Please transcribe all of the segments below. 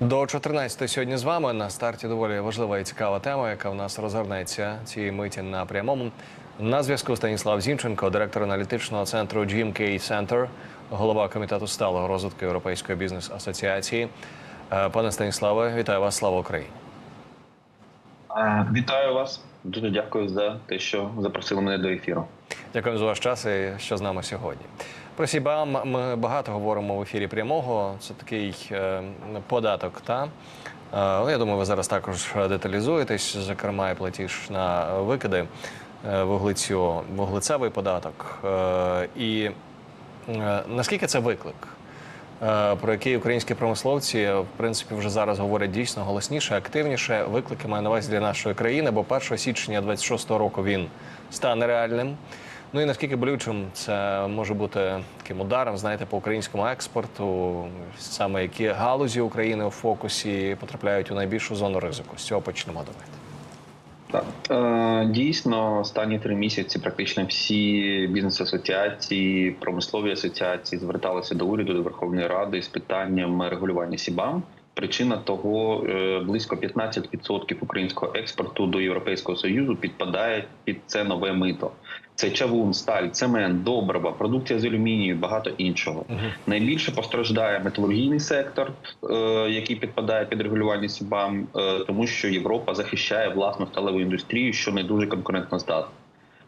До 14 сьогодні з вами на старті доволі важлива і цікава тема, яка в нас розгорнеться цієї миті на прямому. На зв'язку Станіслав Зінченко, директор аналітичного центру GMK Center, голова комітету сталого розвитку Європейської бізнес-асоціації. Е, Пане Станіславе, вітаю вас! Слава Україні! Е, Вітаю вас. Дуже дякую за те, що запросили мене до ефіру. Дякую за ваш час і що з нами сьогодні. Про СІБАМ ми багато говоримо в ефірі прямого. Це такий е, податок. Та е, я думаю, ви зараз також деталізуєтесь, зокрема, і платіж на викиди е, вуглецю, вуглецевий податок. І наскільки це виклик? Про який українські промисловці в принципі вже зараз говорять дійсно голосніше, активніше. Виклики маю на увазі для нашої країни, бо 1 січня 26-го року він стане реальним. Ну і наскільки болючим це може бути таким ударом, знаєте, по українському експорту, саме які галузі України у фокусі потрапляють у найбільшу зону ризику. З цього почнемо давайте. Так. Е, Дійсно, останні три місяці практично всі бізнес-асоціації, промислові асоціації зверталися до уряду до Верховної Ради з питанням регулювання СІБАМ. Причина того е, близько 15% українського експорту до Європейського союзу підпадає під це нове мито. Це чавун, сталь, цемент, добрива, продукція з алюмінію, багато іншого. Найбільше постраждає металургійний сектор, е, який підпадає під регулювання СІБАМ, е, тому що Європа захищає власну сталеву індустрію, що не дуже конкурентно здатна.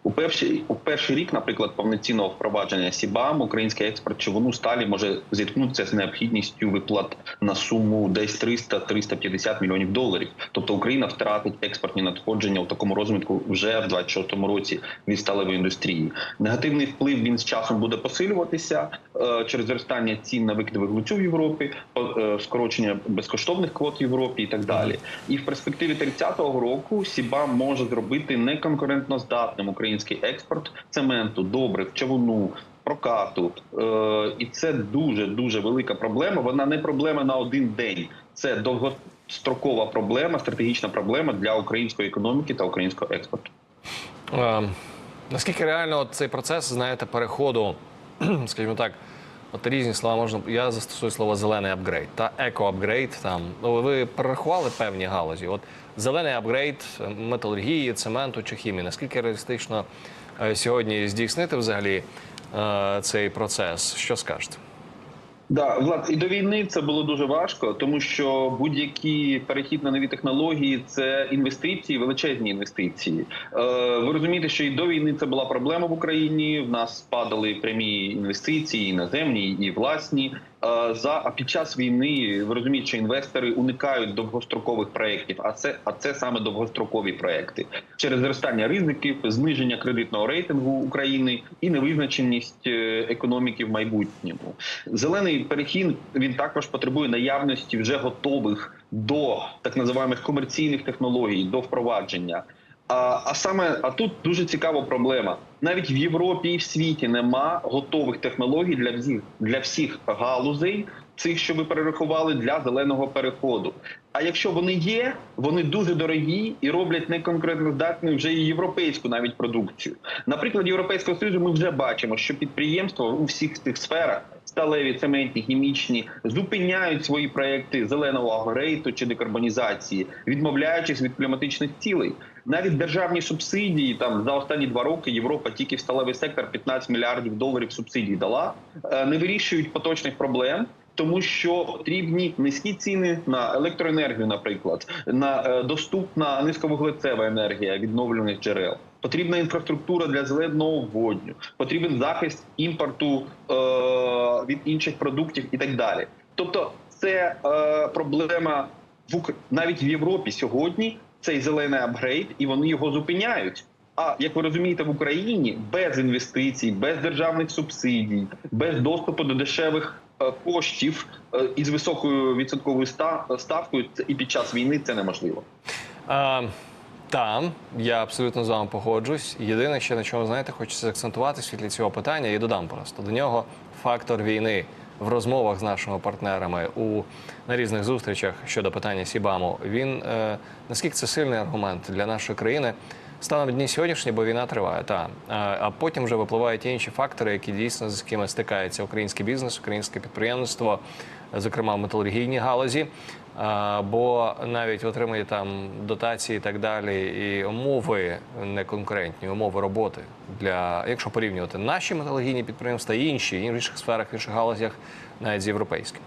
У перший у перший рік, наприклад, повноцінного впровадження СІБАМ, український експорт човуну сталі може зіткнутися з необхідністю виплат на суму десь 300-350 мільйонів доларів. Тобто Україна втратить експортні надходження у такому розвитку вже в 26-му році від сталевої індустрії. Негативний вплив він з часом буде посилюватися е, через зростання цін на викиди вуглецю в Європі, е, скорочення безкоштовних квот в Європі і так далі. І в перспективі 30-го року СІБАМ може зробити неконкурентно здатним український експорт цементу, добрив, човуну. Прокату е, і це дуже дуже велика проблема. Вона не проблема на один день. Це довгострокова проблема, стратегічна проблема для української економіки та українського експорту. Е, наскільки реально цей процес, знаєте, переходу, скажімо так, от різні слова можна. Я застосую слово зелений апгрейд та еко-апгрейд. Там ну ви перерахували певні галузі. От зелений апгрейд металургії, цементу чи хімії. Наскільки реалістично е, сьогодні здійснити взагалі е, цей процес? Що скажете? Да, Влад, і до війни це було дуже важко, тому що будь-який перехід на нові технології це інвестиції, величезні інвестиції. Е, ви розумієте, що і до війни це була проблема в Україні. В нас падали прямі інвестиції, іноземні і власні. Е, за під час війни ви розумієте, що інвестори уникають довгострокових проєктів, а це а це саме довгострокові проекти через зростання ризиків, зниження кредитного рейтингу України і невизначеність е, економіки в майбутньому. Зелений перехід він також потребує наявності вже готових до так називаємо комерційних технологій, до впровадження. А, а саме, а тут дуже цікава проблема. Навіть в Європі і в світі нема готових технологій для всіх для всіх галузей, цих, що ви перерахували, для зеленого переходу. А якщо вони є, вони дуже дорогі і роблять неконкурентно здатною вже і європейську навіть продукцію. Наприклад, європейського союзу ми вже бачимо, що підприємства у всіх цих сферах сталеві, цементні, хімічні зупиняють свої проекти зеленого агрейту чи декарбонізації, відмовляючись від кліматичних цілей. Навіть державні субсидії там за останні два роки Європа тільки в сталевий сектор 15 мільярдів доларів субсидій дала, е, не вирішують поточних проблем. Тому що потрібні низькі ціни на електроенергію, наприклад, на е, доступна низьковуглецева енергія відновлюваних джерел. Потрібна інфраструктура для зеленого водню, потрібен захист імпорту е, від інших продуктів і так далі. Тобто, це е, проблема в навіть в Європі сьогодні. Цей зелений апгрейд, і вони його зупиняють. А як ви розумієте, в Україні без інвестицій, без державних субсидій, без доступу до дешевих е, коштів е, із високою відсотковою ста- ставкою, це і під час війни це неможливо. А, там я абсолютно з вами погоджусь. Єдине, що на чому знаєте, хочеться акцентувати світлі цього питання і додам просто до нього фактор війни в розмовах з нашими партнерами у на різних зустрічах щодо питання Сібаму. Він е, наскільки це сильний аргумент для нашої країни. Станом дні сьогоднішні, бо війна триває, та а, а потім вже випливають інші фактори, які дійсно з якими стикається український бізнес, українське підприємництво. зокрема в металургійній галузі. А, Бо навіть отримані там дотації і так далі, і умови неконкурентні, умови роботи для, якщо порівнювати наші металургійні підприємства інші інших сферах, інших галузях, навіть з європейськими.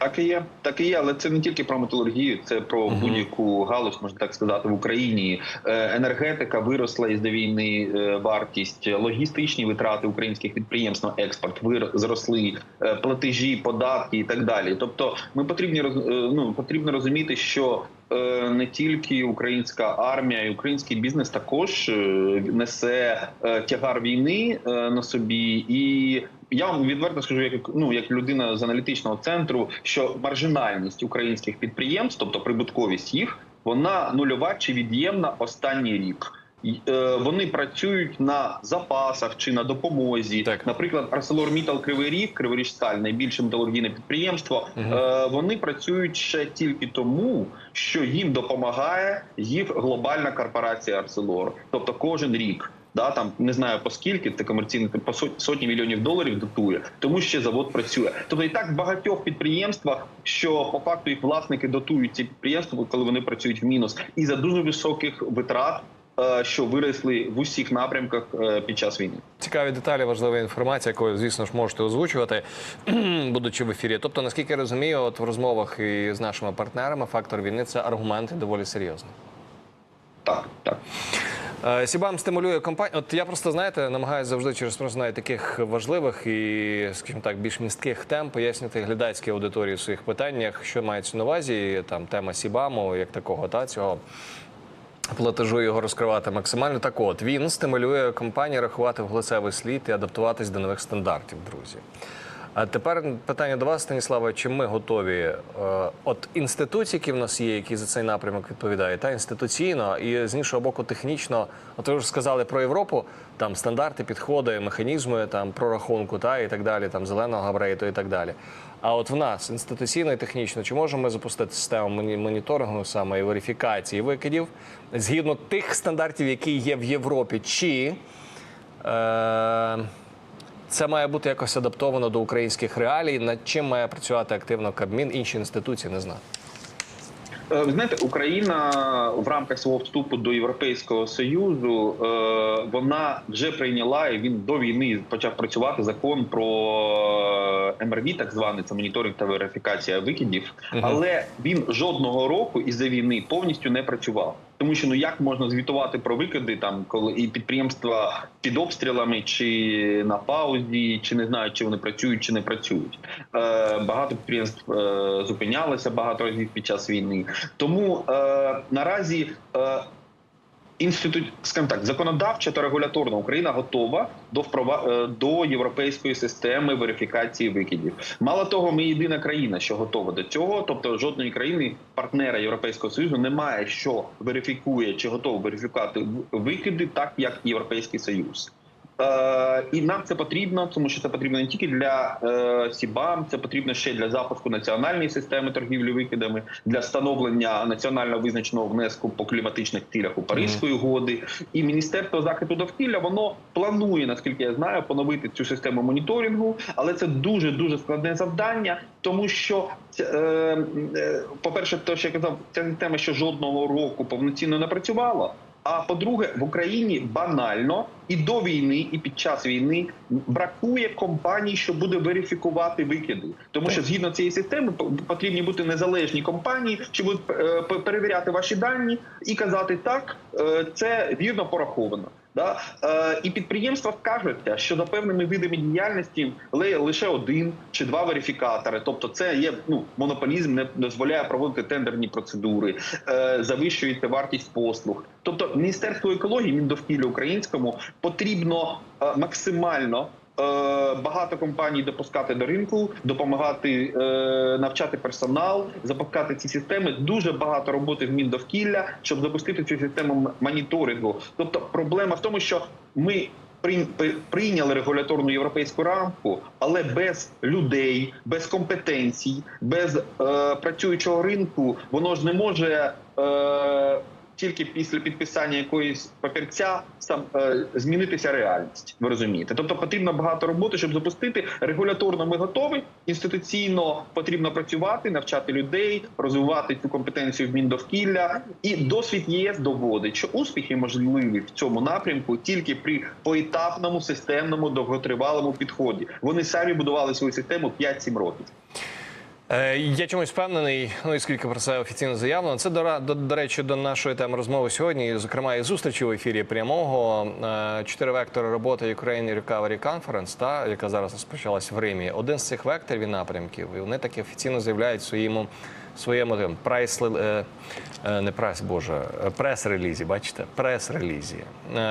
Так і є, так і є, але це не тільки про металургію, це про будь-яку галузь, можна так сказати, в Україні. Е, Енергетика виросла із до війни е, вартість, логістичні витрати українських підприємств на експорт вир- зросли, е, платежі, податки і так далі. Тобто, ми потрібні ну, потрібно розуміти, що не тільки українська армія, і український бізнес також несе тягар війни на собі і. Я вам відверто скажу, як ну як людина з аналітичного центру, що маржинальність українських підприємств, тобто прибутковість їх, вона нульова чи від'ємна останній рік. Е, Вони працюють на запасах чи на допомозі. Так. Наприклад, ArcelorMittal Кривий Ріг, Криворіжсталь, найбільше металургійне підприємство. Е, Вони працюють ще тільки тому, що їм допомагає їх глобальна корпорація Арселор. Тобто кожен рік. Да, там не знаю по скільки це комерційний по сотні мільйонів доларів дотує, тому що завод працює. Тобто і так в багатьох підприємствах, що по факту їх власники дотують ці підприємства, коли вони працюють в мінус, і за дуже високих витрат, е, що виросли в усіх напрямках е, під час війни. Цікаві деталі, важлива інформація, яку, звісно ж, можете озвучувати, будучи в ефірі. Тобто, наскільки я розумію, от в розмовах і з нашими партнерами фактор війни це аргументи доволі серйозні. Так, так. Е, Сібам стимулює компанію. От я просто знаєте, намагаюся завжди через просто знаю, таких важливих і, скажімо так, більш містких тем пояснити глядацькій аудиторії в своїх питаннях, що мається на увазі. Там тема Сібаму, як такого, та цього платежу його розкривати максимально. Так от він стимулює компанії рахувати вгласевий слід і адаптуватись до нових стандартів, друзі. А тепер питання до вас, Станіслава. Чи ми готові? е, От інституції, які в нас є, які за цей напрямок відповідають, та інституційно і з іншого боку, технічно. От ви вже сказали про Європу, там стандарти, підходи, механізми там прорахунку, та і так далі, там зеленого габариту і так далі. А от в нас інституційно і технічно, чи можемо ми запустити систему моніторингу саме і верифікації викидів згідно тих стандартів, які є в Європі, чи е, це має бути якось адаптовано до українських реалій. Над чим має працювати активно Кабмін, інші інституції не знаю. Е, Ви знаєте, Україна в рамках свого вступу до Європейського союзу е, вона вже прийняла і він до війни почав працювати закон про е, МРВ, так званий це моніторинг та верифікація викидів. Але він жодного року із за війни повністю не працював. Тому що ну як можна звітувати про викиди там, коли і підприємства під обстрілами, чи на паузі, чи не знаю, чи вони працюють, чи не працюють. Е, багато підприємств е, зупинялося багато разів під час війни. Тому е, наразі е, інститут, скажімо так, законодавча та регуляторна Україна готова до впрова е, до європейської системи верифікації викидів. Мало того, ми єдина країна, що готова до цього. Тобто, жодної країни партнера Європейського союзу немає, що верифікує чи готова верифікувати викиди, так як Європейський Союз. Е, і нам це потрібно, тому що це потрібно не тільки для е, СІБАМ, це потрібно ще для запуску національної системи торгівлі викидами, для встановлення національно визначеного внеску по кліматичних цілях у Паризької угоди. І Міністерство захисту довкілля воно планує, наскільки я знаю, поновити цю систему моніторингу, але це дуже дуже складне завдання, тому що е, е, по-перше, те, що я казав, ця система ще жодного року повноцінно не працювала. А по-друге, в Україні банально і до війни, і під час війни бракує компаній, що буде верифікувати викиди. Тому що згідно цієї системи потрібні бути незалежні компанії, що будуть е, перевіряти ваші дані і казати так, е, це вірно пораховано. Да? Е, і підприємства скажуться, що за певними видами діяльності лише один чи два верифікатори. Тобто, це є ну монополізм, не дозволяє проводити тендерні процедури, е, завищується вартість послуг. Тобто, міністерство екології, Міндовкілля українському потрібно е, максимально. Е, Багато компаній допускати до ринку, допомагати е, навчати персонал, запускати ці системи. Дуже багато роботи в Міндовкілля, щоб запустити цю систему моніторингу. Тобто, проблема в тому, що ми прийн- прийняли регуляторну європейську рамку, але без людей, без компетенцій, без е, працюючого ринку воно ж не може. Е, тільки після підписання якоїсь папірця сам е, змінитися реальність. Ви розумієте? Тобто потрібно багато роботи, щоб запустити. Регуляторно ми готові. Інституційно потрібно працювати, навчати людей, розвивати цю компетенцію в Міндовкілля. І досвід ЄС доводить, що успіхи можливі в цьому напрямку тільки при поетапному, системному, довготривалому підході. Вони самі будували свою систему 5-7 років. Е, Я чомусь впевнений, ну і скільки про це офіційно заявлено. Це до, до, до речі до нашої теми розмови сьогодні. Зокрема, і зустрічі в ефірі прямого Е, чотири вектори роботи Ukraine Recovery Conference, та яка зараз розпочалась в Римі. Один з цих векторів і напрямків, і вони таки офіційно заявляють своєму своєму тим прайс е, не прайс, боже, прес-релізі. Бачите, прес-релізі.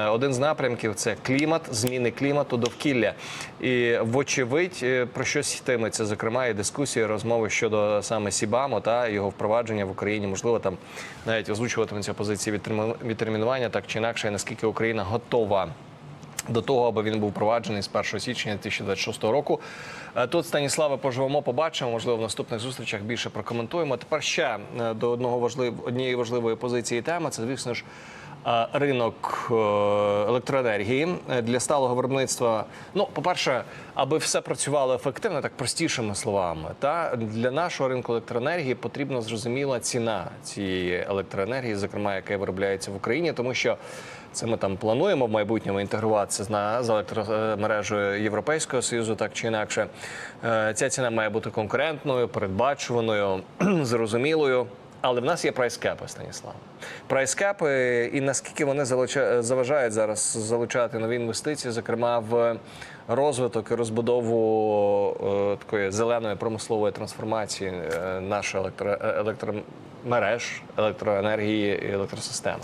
Один з напрямків це клімат, зміни клімату, довкілля. І вочевидь про щось йтиметься, зокрема, і дискусії, розмови щодо саме Сібамо та його впровадження в Україні. Можливо, там навіть озвучуватиметься позиції відтермінування, так чи інакше, наскільки Україна готова до того, аби він був впроваджений з 1 січня 2026 року. Е, Тут Станіслава поживемо, побачимо. Можливо, в наступних зустрічах більше прокоментуємо. Тепер ще е, до одного важлив... однієї важливої позиції теми. Це, звісно ж, ринок е, електроенергії Е, для сталого виробництва. Ну, по-перше, аби все працювало ефективно, так простішими словами. Та для нашого ринку електроенергії потрібна зрозуміла ціна цієї електроенергії, зокрема, яка виробляється в Україні, тому що це ми там плануємо в майбутньому інтегруватися з на з електромережею Європейського союзу, так чи інакше. Е, Ця ціна має бути конкурентною, передбачуваною, зрозумілою. Але в нас є прайскепи, Станіслав. Прайскепи, і наскільки вони заважають зараз залучати нові інвестиції, зокрема в розвиток і розбудову е, такої зеленої промислової трансформації е, нашої електро, е, електромереж, електроенергії і електросистеми.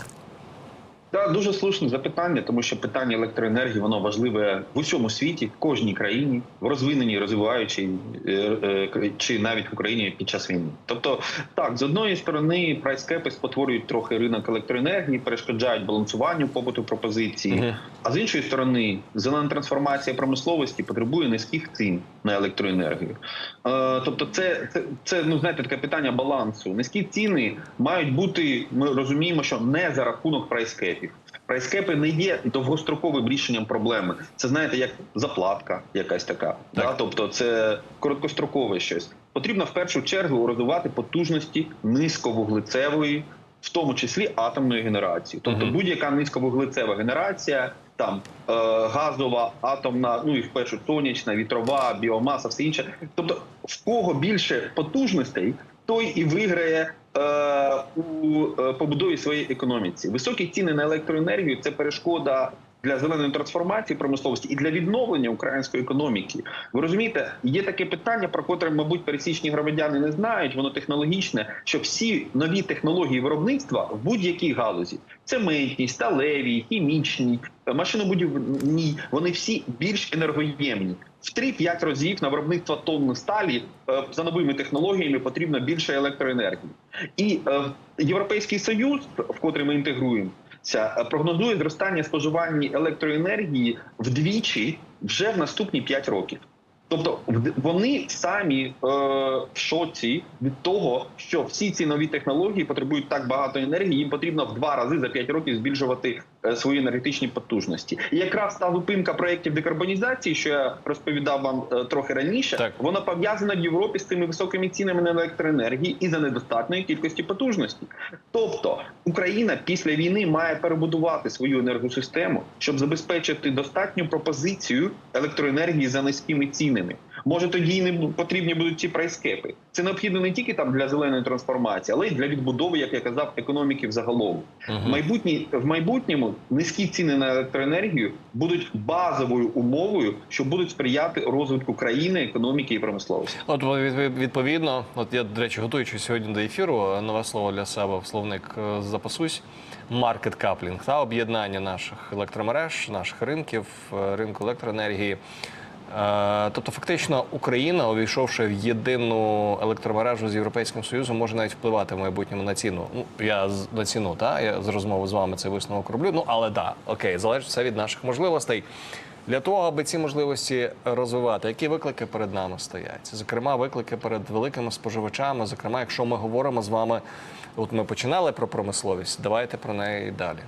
Так, дуже слушне запитання, тому що питання електроенергії воно важливе в усьому світі, в кожній країні, в розвиненій, розвиваючій е, е, чи навіть в Україні під час війни. Тобто, так з одної сторони, прайскепи спотворюють трохи ринок електроенергії, перешкоджають балансуванню побуту пропозиції. Мгм. А з іншої сторони, зелена трансформація промисловості потребує низьких цін на електроенергію. Е, тобто, це, це, це ну знаєте таке питання балансу. Низькі ціни мають бути. Ми розуміємо, що не за рахунок прайскепів. Прайскепи не є довгостроковим рішенням проблеми. Це знаєте, як заплатка, якась така. Да? Тобто, це короткострокове щось. Потрібно в першу чергу розвивати потужності низьковуглецевої, в тому числі атомної генерації. Тобто, Мгм. будь-яка низьковуглецева генерація, там е, газова, атомна, ну і в першу сонячна, вітрова, біомаса, все інше. Тобто, в кого більше потужностей, той і виграє. е, У е, побудові своєї економіці високі ціни на електроенергію це перешкода для зеленої трансформації промисловості і для відновлення української економіки. Ви розумієте, є таке питання, про котре, мабуть, пересічні громадяни не знають. Воно технологічне, що всі нові технології виробництва в будь-якій галузі цементні, сталеві, хімічні, машинобудівні, вони всі більш енергоємні. В 3-5 разів на виробництво тонни сталі е, за новими технологіями потрібно більше електроенергії. І е, Європейський Союз, в котрий ми інтегруємося, е, прогнозує зростання споживання електроенергії вдвічі вже в наступні 5 років. Тобто вони самі е, в шоці від того, що всі ці нові технології потребують так багато енергії, їм потрібно в два рази за 5 років збільшувати свої енергетичні потужності. І якраз та зупинка проєктів декарбонізації, що я розповідав вам е, трохи раніше, Так. вона пов'язана в Європі з цими високими цінами на електроенергії і за недостатньої кількості потужності. Тобто Україна після війни має перебудувати свою енергосистему, щоб забезпечити достатню пропозицію електроенергії за низькими цінами. Може тоді і не потрібні будуть ці прайскепи. Це необхідно не тільки там для зеленої трансформації, але й для відбудови, як я казав, економіки взагалом. В майбутній в майбутньому низькі ціни на електроенергію будуть базовою умовою, що будуть сприяти розвитку країни, економіки і промисловості. От відповідно, от я, до речі, готуючись сьогодні до ефіру, нове слово для себе в словник е, запасусь. Маркет каплінг та об'єднання наших електромереж, наших ринків, е, ринку електроенергії. Е, Тобто, фактично, Україна, увійшовши в єдину електромережу з Європейським Союзом, може навіть впливати в майбутньому на ціну. Ну я на ціну, та я з розмови з вами цей висновок роблю. Ну але да, окей, залежить все від наших можливостей. Для того, аби ці можливості розвивати, які виклики перед нами стоять? Зокрема, виклики перед великими споживачами. Зокрема, якщо ми говоримо з вами, от ми починали про промисловість, давайте про неї і далі.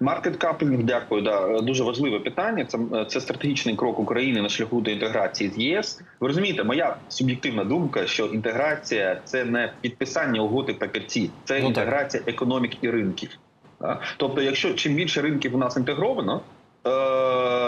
Маркет каплінг, дякую. Да, дуже важливе питання. Це, це стратегічний крок України на шляху до інтеграції з ЄС. Ви розумієте, моя суб'єктивна думка, що інтеграція це не підписання угоди папірці, це Ну, так. інтеграція економік і ринків. Да? Тобто, якщо чим більше ринків у нас інтегровано. е,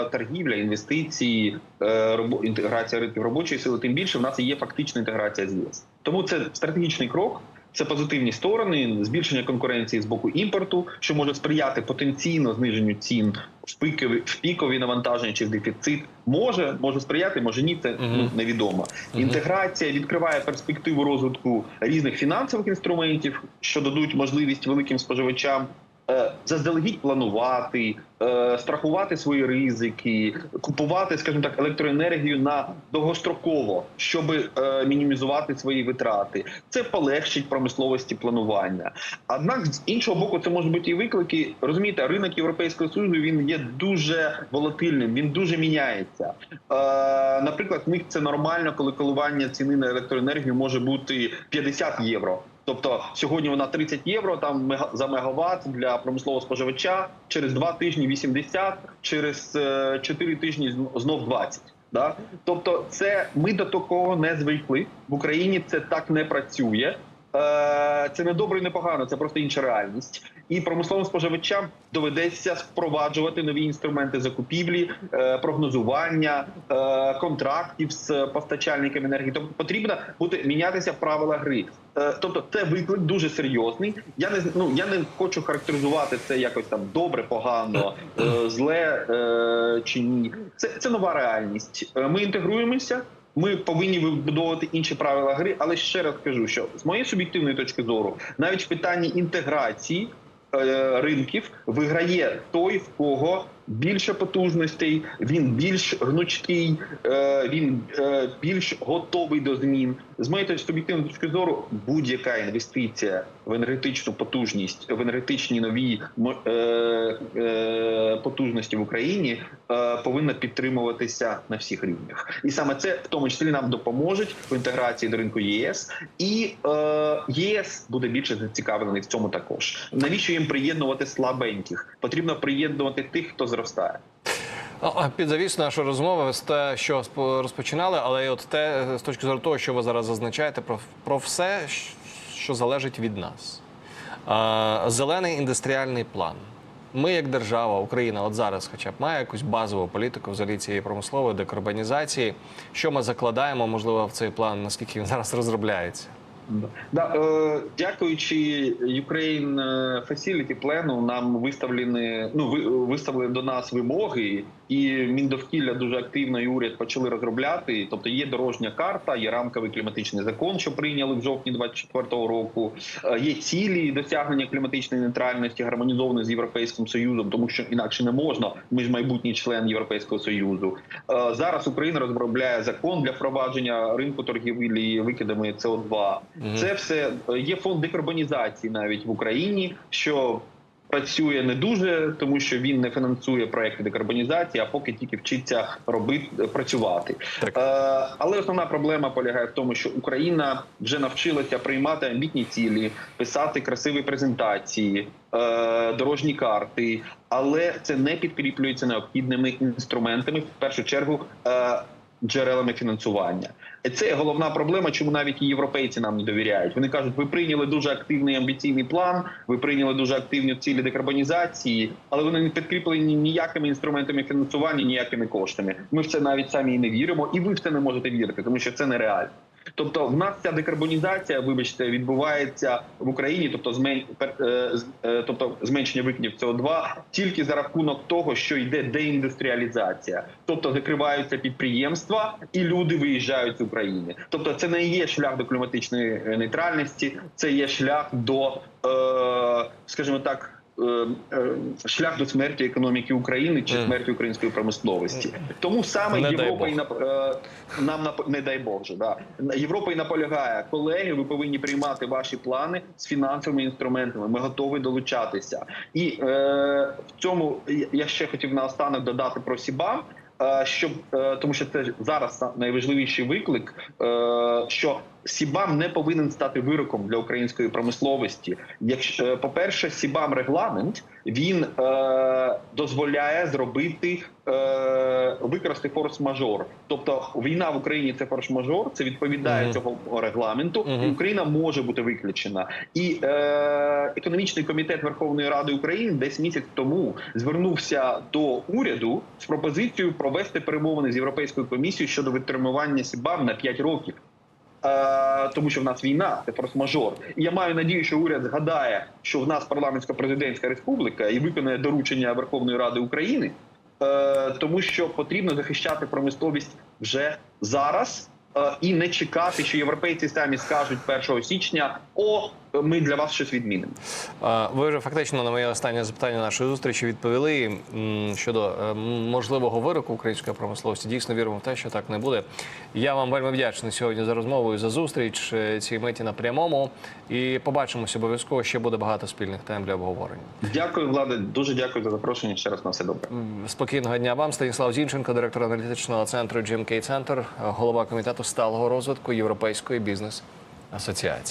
Торгівля, інвестиції, е, інтеграція ринків робочої сили, тим більше в нас є фактична інтеграція з ЄС. Тому це стратегічний крок. Це позитивні сторони, збільшення конкуренції з боку імпорту, що може сприяти потенційно зниженню цін в пікові, в пікові навантаження чи в дефіцит. Може, може сприяти, може ні, це ну, невідомо. Інтеграція відкриває перспективу розвитку різних фінансових інструментів, що дадуть можливість великим споживачам. Е, Заздалегідь планувати, е, страхувати свої ризики, купувати, скажімо так, електроенергію на довгостроково, щоб е, мінімізувати свої витрати. Це полегшить промисловості планування. Однак, з іншого боку, це можуть бути і виклики. Розумієте, ринок Європейського союзу він є дуже волатильним, він дуже міняється. Наприклад, в них це нормально, коли коливання ціни на електроенергію може бути 50 євро. Тобто сьогодні вона 30 євро там за мегаватт для промислового споживача. Через два тижні 80, через чотири 4 тижні зн- знов 20. Да? Тобто, це ми до такого не звикли в Україні. Це так не працює. Е, Це не добре і не погано, це просто інша реальність. І промисловим споживачам доведеться впроваджувати нові інструменти закупівлі, е, прогнозування е, контрактів з постачальниками енергії. Тобто потрібно буде мінятися правила гри. Е, Тобто, це виклик дуже серйозний. Я не ну я не хочу характеризувати це якось там добре, погано, зле чи ні. Це, це нова реальність. Ми інтегруємося. Ми повинні вибудовувати інші правила гри, але ще раз кажу, що з моєї суб'єктивної точки зору, навіть в питанні інтеграції ринків виграє той, в кого більше потужностей, він більш гнучкий, е, він е, більш готовий до змін. З моєї суб'єктивної точки зору, будь-яка інвестиція в енергетичну потужність, в енергетичні нові е, е, потужності в Україні е, повинна підтримуватися на всіх рівнях, і саме це в тому числі нам допоможе в інтеграції до ринку ЄС, і е, єС буде більше зацікавлений в цьому також. Навіщо їм приєднувати слабеньких? Потрібно приєднувати тих, хто зростає. Під завіс нашу розмову з те, що розпочинали, але і от те з точки зору того, що ви зараз зазначаєте, про, про все, що залежить від нас. Зелений індустріальний план. Ми, як держава, Україна, от зараз, хоча б має якусь базову політику взагалі цієї промислової декарбонізації. Що ми закладаємо, можливо, в цей план, наскільки він зараз розробляється? Да, е, дякуючи Ukraine Facility Plan, нам виставлені ну ви- виставили до нас вимоги, і Міндовкілля дуже активно і уряд почали розробляти. Тобто є дорожня карта, є рамковий кліматичний закон, що прийняли в жовтні 24-го року. Е, Є цілі досягнення кліматичної нейтральності, гармонізовані з європейським союзом, тому що інакше не можна. Ми ж майбутній член Європейського союзу. Е, Зараз Україна розробляє закон для впровадження ринку торгівлі викидами СО2. Це все е, є фонд декарбонізації навіть в Україні, що працює не дуже, тому що він не фінансує проекти декарбонізації, а поки тільки вчиться робити працювати. Так. Е, але основна проблема полягає в тому, що Україна вже навчилася приймати амбітні цілі, писати красиві презентації, е, дорожні карти, але це не підкріплюється необхідними інструментами, в першу чергу. Е, Джерелами фінансування, це головна проблема, чому навіть і європейці нам не довіряють. Вони кажуть, ви прийняли дуже активний амбіційний план, ви прийняли дуже активні цілі декарбонізації, але вони не підкріплені ніякими інструментами фінансування, ніякими коштами. Ми в це навіть самі і не віримо, і ви в це не можете вірити, тому що це нереально. Тобто, в нас ця декарбонізація, вибачте, відбувається в Україні, тобто змен... е, е, тобто зменшення викидів СО2 тільки за рахунок того, що йде деіндустріалізація, тобто закриваються підприємства і люди виїжджають з України. Тобто, це не є шлях до кліматичної е, нейтральності, це є шлях до, скажімо так. Е, е, шлях до смерті економіки України чи смерті української промисловості. Тому саме Не Європа і нап- е, нам нап- не дай Бог же, да Європа і наполягає колеги. Ви повинні приймати ваші плани з фінансовими інструментами. Ми готові долучатися. І е, в цьому я ще хотів наостанок додати про Сібам. е, Щоб е, тому, що це зараз найважливіший виклик, е, що Сібам не повинен стати вироком для української промисловості. Якщо е, по-перше, Сібам регламент він е, дозволяє зробити е, викрасти форс-мажор. Тобто війна в Україні це форс-мажор, це відповідає Мгм. цього регламенту. І Україна може бути виключена. І е, економічний комітет Верховної Ради України десь місяць тому звернувся до уряду з пропозицією провести перемовини з європейською комісією щодо відтермінування Сібам на 5 років. Тому що в нас війна, це форс-мажор. І я маю надію, що уряд згадає, що в нас парламентсько-президентська республіка і виконає доручення Верховної Ради України, е, тому що потрібно захищати промисловість вже зараз. е, І не чекати, що європейці самі скажуть 1 січня: о, ми для вас щось відмінимо. Ви вже фактично на моє останнє запитання нашої зустрічі відповіли щодо е, можливого вироку української промисловості. Дійсно віримо в те, що так не буде. Я вам вельми вдячний сьогодні за розмову і за зустріч е, цій миті на прямому. І побачимося обов'язково. Ще буде багато спільних тем для обговорення. Дякую, Влади. Дуже дякую за запрошення. Ще раз на все добре. Спокійного дня вам, Станіслав Зінченко, директор аналітичного центру GMK Центр, голова комітету сталого розвитку Європейської бізнес асоціації.